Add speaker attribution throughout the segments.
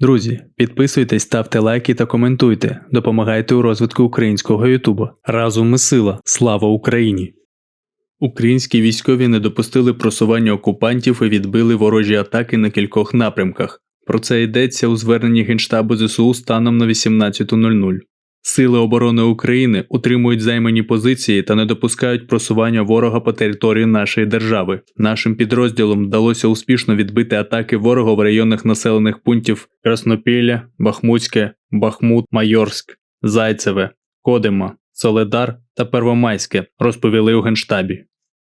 Speaker 1: Друзі, підписуйтесь, ставте лайки та коментуйте. Допомагайте у розвитку українського Ютуба. Разом ми сила. Слава Україні! Українські військові не допустили просування окупантів і відбили ворожі атаки на кількох напрямках. Про це йдеться у зверненні Генштабу ЗСУ станом на 18.00. Сили оборони України утримують займані позиції та не допускають просування ворога по території нашої держави. Нашим підрозділам вдалося успішно відбити атаки ворога в районах населених пунктів Краснопілля, Бахмутське, Бахмут, Майорськ, Зайцеве, Кодима, Соледар та Первомайське, розповіли у Генштабі.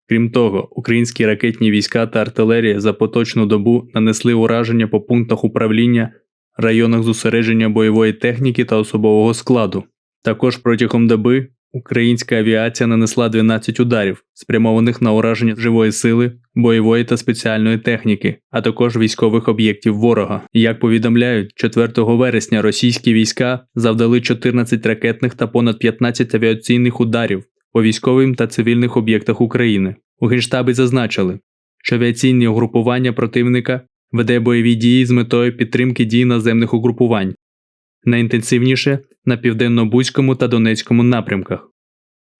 Speaker 1: Крім того, українські ракетні війська та артилерія за поточну добу нанесли ураження по пунктах управління, районах зосередження бойової техніки та особового складу. Також протягом доби українська авіація нанесла 12 ударів, спрямованих на ураження живої сили, бойової та спеціальної техніки, а також військових об'єктів ворога. Як повідомляють, 4 вересня російські війська завдали 14 ракетних та понад 15 авіаційних ударів по військовим та цивільних об'єктах України. У Генштабі зазначили, що авіаційні угрупування противника веде бойові дії з метою підтримки дій наземних угрупувань, найінтенсивніше на південно-бузькому та Донецькому напрямках.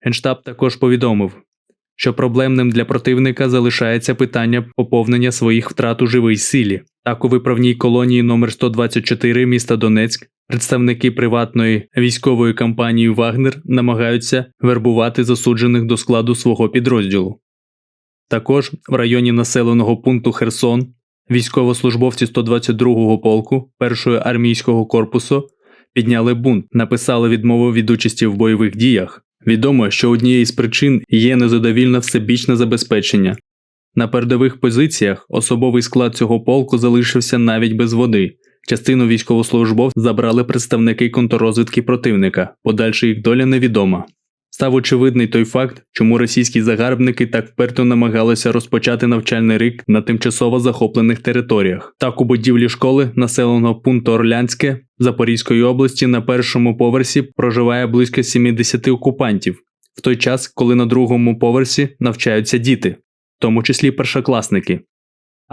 Speaker 1: Генштаб також повідомив, що проблемним для противника залишається питання поповнення своїх втрат у живій силі. Так у виправній колонії номер 124 міста Донецьк представники приватної військової компанії Вагнер намагаються вербувати засуджених до складу свого підрозділу. Також в районі населеного пункту Херсон військовослужбовці 122-го полку 1-го армійського корпусу підняли бунт, написали відмову від участі в бойових діях. Відомо, що однією з причин є незадовільне всебічне забезпечення. На передових позиціях особовий склад цього полку залишився навіть без води. Частину військовослужбовців забрали представники контррозвідки противника, подальша їх доля невідома. Став очевидний той факт, чому російські загарбники так вперто намагалися розпочати навчальний рік на тимчасово захоплених територіях. Так у будівлі школи населеного пункту Орлянське Запорізької області на першому поверсі проживає близько 70 окупантів, в той час, коли на другому поверсі навчаються діти, в тому числі першокласники.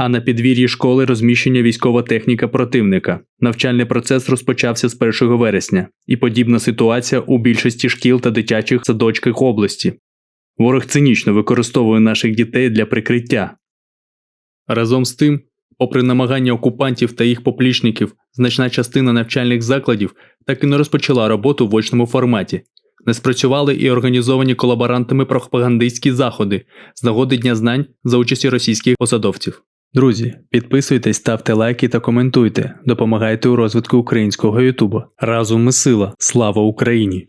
Speaker 1: А на підвір'ї школи розміщення військова техніка противника. Навчальний процес розпочався з 1 вересня, і подібна ситуація у більшості шкіл та дитячих садочках області. Ворог цинічно використовує наших дітей для прикриття. Разом з тим, попри намагання окупантів та їх поплічників, значна частина навчальних закладів так і не розпочала роботу в очному форматі. Не спрацювали і організовані колаборантами пропагандистські заходи з нагоди Дня знань за участі російських посадовців. Друзі, підписуйтесь, ставте лайки та коментуйте. Допомагайте у розвитку українського Ютуба. Разом ми сила. Слава Україні!